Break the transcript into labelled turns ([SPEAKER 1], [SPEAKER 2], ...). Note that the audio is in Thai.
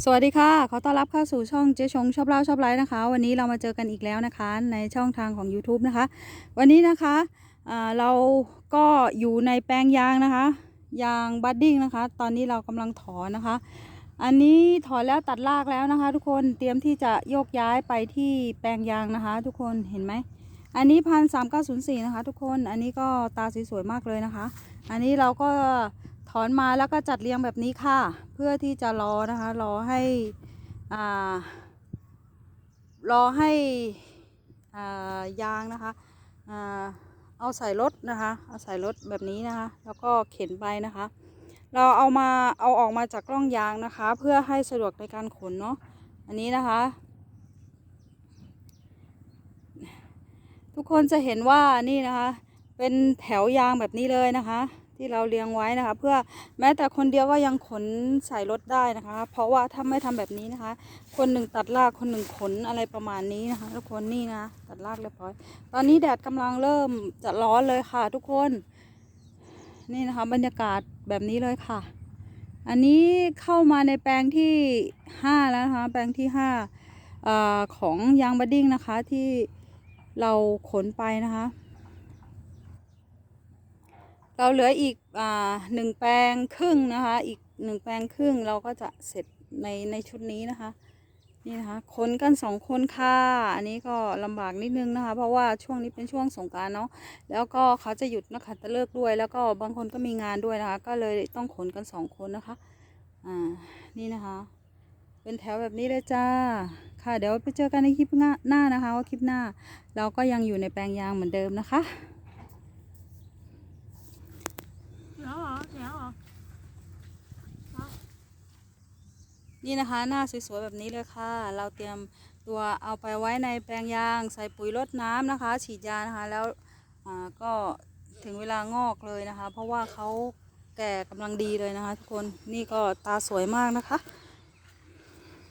[SPEAKER 1] สวัสดีค่ะ ขอต้อนรับเข้าสู่ช่องเจ๊ชงชอบเล่าชอบไลฟ์นะคะ วันนี้เรามาเจอกันอีกแล้วนะคะ ในช่องทางของ YouTube นะคะ วันนี้นะคะเราก็อยู่ในแปลงยางนะคะยางบัดดิ้งนะคะ ตอนนี้เรากำลังถอนนะคะ อันนี้ถอนแล้วตัดรากแล้วนะคะ ทุกคนเตรียมที่จะโยกย้ายไปที่แปลงยางนะคะ ทุกคนเห็นไหมอันนี้พันสามเก้าศูนย์สี่นะคะ ทุกคนอันนี้ก็ตาสวยๆมากเลยนะคะ อันนี้เราก็ ถอนมาแล้วก็จัดเรียงแบบนี้ค่ะ เพื่อที่จะรอนะคะ รอให้อ่ารอให้อ่ายางนะคะอ่าเอาใส่รถนะคะ เอาใส่รถแบบนี้นะคะ แล้วก็เข็นไปนะคะ เราเอามาเอาออกมาจากกล้องยางนะคะ เพื่อให้สะดวกในการขนเนาะ อันนี้นะคะ ทุกคนจะเห็นว่านี่นะคะ เป็นแถวยางแบบนี้เลยนะคะ ที่เราเรียงไว้นะคะ เพื่อแม้แต่คนเดียวก็ยังขนใส่รถได้นะคะ เพราะว่าถ้าไม่ทำแบบนี้นะคะ คนหนึ่งตัดรากคนหนึ่งขนอะไรประมาณนี้นะคะ ทุกคนนี่นะตัดรากเรียบร้อย ตอนนี้แดดกำลังเริ่มจะร้อนเลยค่ะ ทุกคนนี่นะคะ บรรยากาศแบบนี้เลยค่ะ อันนี้เข้ามาในแปลงที่ห้าแล้วนะคะ แปลงที่ห้าเอ่อของยางบัดดิ้งนะคะที่เราขนไปนะคะ เราเหลืออีกอ่าหนึ่งแปลงครึ่งนะคะ อีกหนึ่งแปลงครึ่งเราก็จะเสร็จในในชุดนี้นะคะ นี่นะคะขนกันสองคนค่ะอันนี้ก็ลำบากนิดนึงนะคะ เพราะว่าช่วงนี้เป็นช่วงสงการเนาะแล้วก็เขาจะหยุดนักขัตฤกษ์ด้วย แล้วก็บางคนก็มีงานด้วยนะคะ ก็เลยต้องขนกันสองคนนะคะอ่านี่นะคะ เป็นแถวแบบนี้เลยจ้าค่ะเดี๋ยวไปเจอกันในคลิปหน้านะคะว่าคลิปหน้า เราก็ยังอยู่ในแปลงยางเหมือนเดิมนะคะ
[SPEAKER 2] เดี๋ยว เหรอเดี๋ยวเหรอ
[SPEAKER 1] นี่นะคะ หน้าสวยๆแบบนี้เลยค่ะ เราเตรียมตัวเอาไปไว้ในแปลงยาง ใส่ปุ๋ยรดน้ำนะคะ ฉีดยานะคะ แล้วก็ถึงเวลางอกเลยนะคะ เพราะว่าเขาแก่กำลังดีเลยนะคะ ทุกคนนี่ก็ตาสวยมากนะคะ